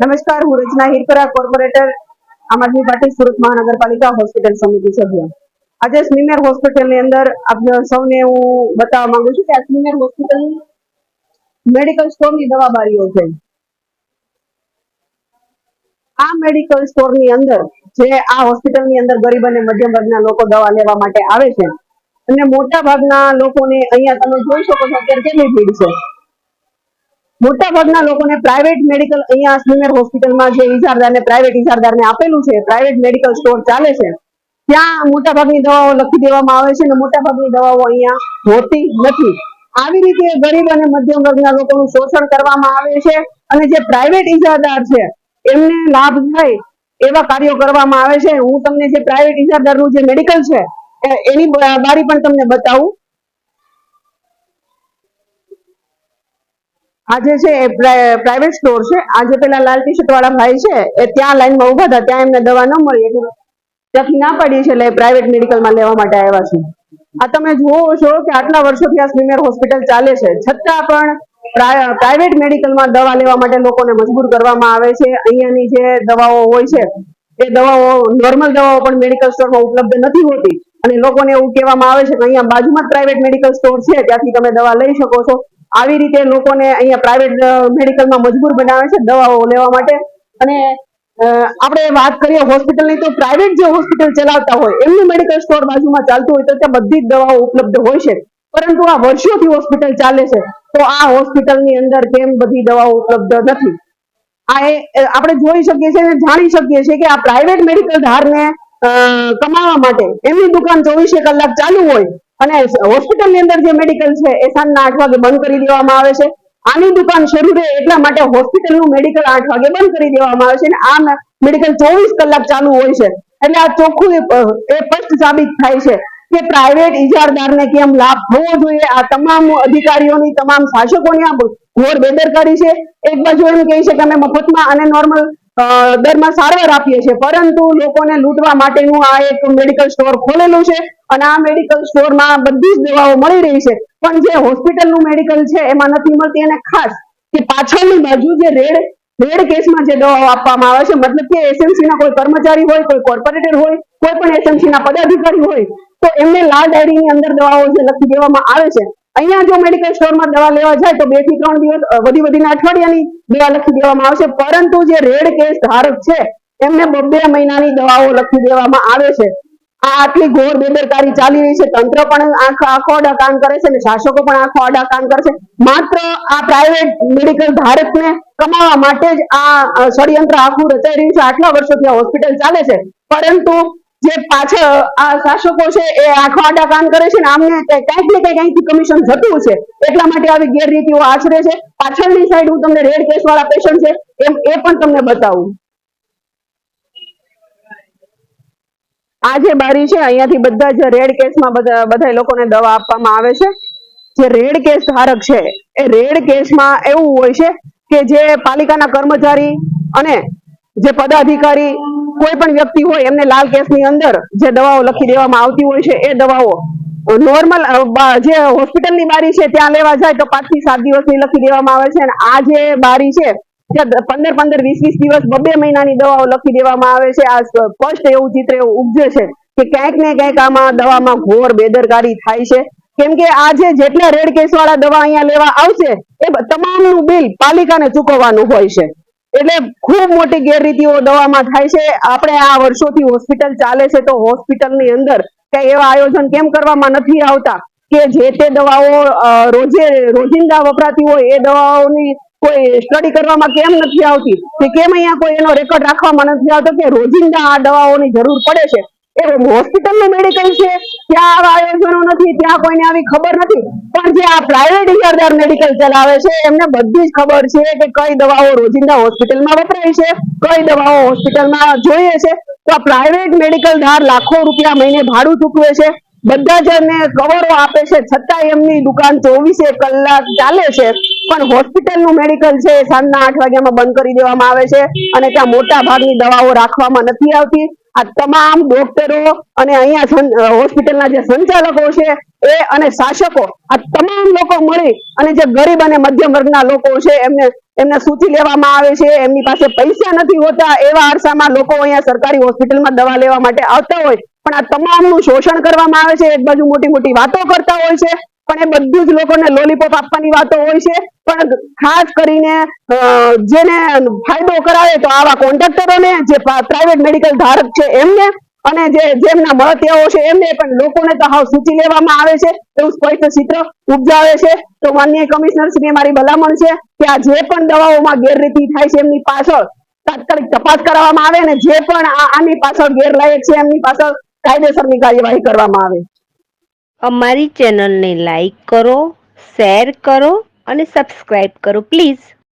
નમસ્કાર, હું રચના હિરપરા કોર્પોરેટર, આમ આદમી પાર્ટી સુરત મહાનગરપાલિકા હોસ્પિટલ સમિતિ સભ્ય. આજે સ્મીમેર હોસ્પિટલની અંદર આપ સૌને હું બતાવવા માંગુ છું કે આ સ્મીમેર હોસ્પિટલ મેડિકલ સ્ટોરની દવા બારીઓ છે. આ મેડિકલ સ્ટોરની અંદર જે આ હોસ્પિટલની અંદર ગરીબ અને મધ્યમ વર્ગના લોકો દવા લેવા માટે આવે છે અને મોટા ભાગના લોકોને અહીંયા તમે જોઈ શકો છો અત્યારે કેટલી ભીડ છે. મોટા ભાગના લોકોને પ્રાઇવેટ મેડિકલ અહીંયા સ્મીમેર હોસ્પિટલમાં જે ઇજારદારને પ્રાઇવેટ ઇજારદારને આપેલું છે પ્રાઇવેટ મેડિકલ સ્ટોર ચાલે છે, ત્યાં મોટા ભાગની દવાઓ લખી દેવામાં આવે છે અને મોટા ભાગની દવાઓ અહીંયા હોતી નથી. આવી રીતે ગરીબ અને મધ્યમ વર્ગના લોકોનું શોષણ કરવામાં આવે છે અને જે પ્રાઇવેટ ઇજારદાર છે, એમને લાભ થાય એવા કાર્યો કરવામાં આવે છે. હું તમને જે પ્રાઇવેટ ઇજારદારનું જે મેડિકલ છે એની બારી પણ તમને બતાવું. આ જે છે એ પ્રાઇવેટ સ્ટોર છે. આ જે પેલા લાલ ટી શર્ટ વાળા ભાઈ છે, એ ત્યાં લાઈનમાં ઊભા હતા, ત્યાં એમને દવા ન મળી. એટલે ત્યાંથી ના પડી છે, એટલે પ્રાઇવેટ મેડિકલમાં લેવા માટે આવ્યા છે. આ તમે જુઓ છો કે આટલા વર્ષોથી આ સ્મીમેર હોસ્પિટલ ચાલે છે. છતાં પણ પ્રાઇવેટ મેડિકલમાં દવા લેવા માટે લોકોને મજબૂર કરવામાં આવે છે. અહીંયાની જે દવાઓ હોય છે, એ દવાઓ નોર્મલ દવાઓ પણ મેડિકલ સ્ટોરમાં ઉપલબ્ધ નથી હોતી. અને લોકોને એવું કહેવામાં આવે છે કે અહીંયા બાજુમાં જ પ્રાઇવેટ મેડિકલ સ્ટોર છે, ત્યાંથી તમે દવા લઈ શકો છો. આવી રીતે લોકોને અહીંયા પ્રાઇવેટ મેડિકલમાં મજબૂર બનાવે છે દવાઓ લેવા માટે. અને આપણે વાત કરીએ હોસ્પિટલની તો પ્રાઇવેટ જે હોસ્પિટલ ચલાવતા હોય, એમનું મેડિકલ સ્ટોર બાજુમાં ચાલતું હોય તો ત્યાં બધી જ દવાઓ ઉપલબ્ધ હોય છે. પરંતુ આ વર્ષોથી હોસ્પિટલ ચાલે છે, તો આ હોસ્પિટલની અંદર કેમ બધી દવાઓ ઉપલબ્ધ નથી? આ આપણે જોઈ શકીએ છીએ જાણી શકીએ છીએ કે આ પ્રાઇવેટ મેડિકલ ધારને કમાવા માટે એમની દુકાન ચોવીસે કલાક ચાલુ હોય અને હોસ્પિટલની અંદર જે મેડિકલ છે, એ સાંજના આઠ વાગે બંધ કરી દેવામાં આવે છે. આની દુકાન શરૂ રહે એટલા માટે હોસ્પિટલનું મેડિકલ આઠ વાગે બંધ કરી દેવામાં આવે છે અને આ મેડિકલ ચોવીસ કલાક ચાલુ હોય છે. એટલે આ ચોખ્ખું એ સ્પષ્ટ સાબિત થાય છે કે પ્રાઇવેટ ઇજારદારને કેમ લાભ થવો જોઈએ? આ તમામ અધિકારીઓની, તમામ શાસકોની આ ઘોર બેદરકારી છે. એક બાજુ એમ કહે છે કે અમે મફતમાં અને નોર્મલ દરમાં સારવાર આપીએ છીએ. પરંતુ લોકોને લૂંટવા માટેનું આ એક મેડિકલ સ્ટોર ખોલેલું છે અને આ મેડિકલ સ્ટોરમાં બધી જ દવાઓ મળી રહી છે. પણ જે હોસ્પિટલનું મેડિકલ છે, એમાં નથી મળતી. અને ખાસ કે પાછળની બાજુ જે રેડ રેડ કેસમાં જે દવાઓ આપવામાં આવે છે, મતલબ કે એસએમસી કોઈ કર્મચારી હોય, કોઈ કોર્પોરેટર હોય, કોઈ પણ એસએમસી પદાધિકારી હોય, તો એમને લાલ ડાયરીની અંદર દવાઓ જે લખી દેવામાં આવે છે અહીંયા જો મેડિકલ સ્ટોરમાં દવા લેવા જાય તો બેથી ત્રણ દિવસ વધી વધીને અઠવાડિયાની દવા લખી દેવામાં આવશે. પરંતુ જે રેડ કેસ ધારક છે, એમને બબે મહિનાની દવાઓ લખી દેવામાં આવે છે. આ આટલી ઘોર બેદરકારી ચાલી રહી છે. તંત્ર પણ આંખ, આખો આડા કામ કરે છે અને શાસકો પણ આખો આડા કામ કરે છે. માત્ર આ પ્રાઇવેટ મેડિકલ ધારકને કમાવા માટે જ આ ષડયંત્ર આખું રચાઈ રહ્યું છે. આટલા વર્ષોથી આ હોસ્પિટલ ચાલે છે. પરંતુ જે પાછળ, આ શાસકો છે, એ આંખો કામ કરે છે ને આમને કંઈક ને કંઈક અહીંથી કમિશન જતું છે. એટલા માટે આવી ગેરરીતિઓ આચરે છે. પાછળની સાઈડ હું તમને રેડ કેસ વાળા પેશન્ટ છે, એમ એ પણ તમને બતાવું. આ જે બારી છે, અહીંયાથી બધા જ રેડ કેસમાં બધા બધા લોકોને દવા આપવામાં આવે છે. જે રેડ કેસ ધારક છે, એ રેડ કેસમાં એવું હોય છે કે જે પાલિકાના કર્મચારી અને જે પદાધિકારી કોઈ પણ વ્યક્તિ હોય એમને લાલ કેસની અંદર જે દવાઓ લખી દેવામાં આવતી હોય છે, એ દવાઓ નોર્મલ જે હોસ્પિટલની બારી છે ત્યાં લેવા જાય તો પાંચથી સાત દિવસની લખી દેવામાં આવે છે અને આ જે બારી છે, ત્યાં પંદર પંદર વીસ વીસ દિવસ બબે મહિનાની દવાઓ લખી દેવામાં આવે છે. આ સ્પષ્ટ એવું ચિત્ર એવું ઉપજે છે કે ક્યાંક ને ક્યાંક આમાં દવામાં ઘોર બેદરકારી થાય છે. કેમ કે આ જે જેટલા રેડ કેસ વાળા દવા અહીંયા લેવા આવશે, એ તમામનું બિલ પાલિકાને ચૂકવવાનું હોય છે. એટલે ખૂબ મોટી ગેરરીતિઓ દવામાં થાય છે. આપણે આ વર્ષોથી હોસ્પિટલ ચાલે છે તો હોસ્પિટલની અંદર કઈ એવા આયોજન કેમ કરવામાં નથી આવતા કે જે તે દવાઓ રોજે રોજિંદા વપરાતી હોય એ દવાઓની કોઈ સ્ટડી કરવામાં કેમ નથી આવતી? કે કેમ અહીંયા કોઈ એનો રેકોર્ડ રાખવામાં નથી આવતો કે રોજિંદા આ દવાઓની જરૂર પડે છે? એ હોસ્પિટલનું મેડિકલ છે, ત્યાં આયોજનો નથી, ત્યાં કોઈને આવી ખબર નથી. પણ જે આ પ્રાઇવેટ ઇજારદાર મેડિકલ ચલાવે છે, એમને બધી જ ખબર છે કે કઈ દવાઓ રોજિંદા હોસ્પિટલમાં વપરાય છે, કઈ દવાઓ હોસ્પિટલમાં જોઈએ છે. તો આ પ્રાઇવેટ મેડિકલ ધાર લાખો રૂપિયા મહિને ભાડું ચૂકવે છે. બધા જ એમને કવરો આપે છે છતાં એમની દુકાન ચોવીસે કલાક ચાલે છે. પણ હોસ્પિટલનું મેડિકલ છે, સાંજના આઠ વાગ્યામાં બંધ કરી દેવામાં આવે છે અને ત્યાં મોટા ભાગની દવાઓ રાખવામાં નથી આવતી. આ તમામ ડોક્ટરો અને અહીંયા હોસ્પિટલના જે સંચાલકો છે, એ અને શાસકો, આ તમામ લોકો મળી અને જે ગરીબ અને મધ્યમ વર્ગના લોકો છે, એમને એમને સૂચી લેવામાં આવે છે, એમની પાસે પૈસા નથી હોતા, એવા અરસામાં લોકો અહીંયા સરકારી હોસ્પિટલમાં દવા લેવા માટે આવતા હોય. પણ આ તમામનું શોષણ કરવામાં આવે છે, એક બાજુ મોટી મોટી વાતો કરતા હોય છે, પણ એ બધું જ લોકોને લોલીપોપ આપવાની વાતો હોય છે પણ ખાસ કરીને જેને ફાયદો કરાવે તો આવા કોન્ટ્રાક્ટરોને, જે પ્રાઇવેટ મેડિકલ ધારક છે એમને, અને જે, જેમના મળતિયાઓ છે એમને પણ લોકોને તો હાવ સૂચી લેવામાં આવે છે. એવું સ્પષ્ટ ચિત્ર ઉપજાવે છે. તો માનનીય કમિશનર શ્રી મારી ભલામણ છે કે આ જે પણ દવાઓમાં ગેરરીતિ થાય છે એમની પાછળ તાત્કાલિક તપાસ કરવામાં આવે અને જે પણ આની પાછળ ગેરલાયક છે એમની પાછળ કાયદેસરની કાર્યવાહી કરવામાં આવે. અમારી ચેનલને લાઈક કરો, શેર કરો અને સબસ્ક્રાઈબ કરો પ્લીઝ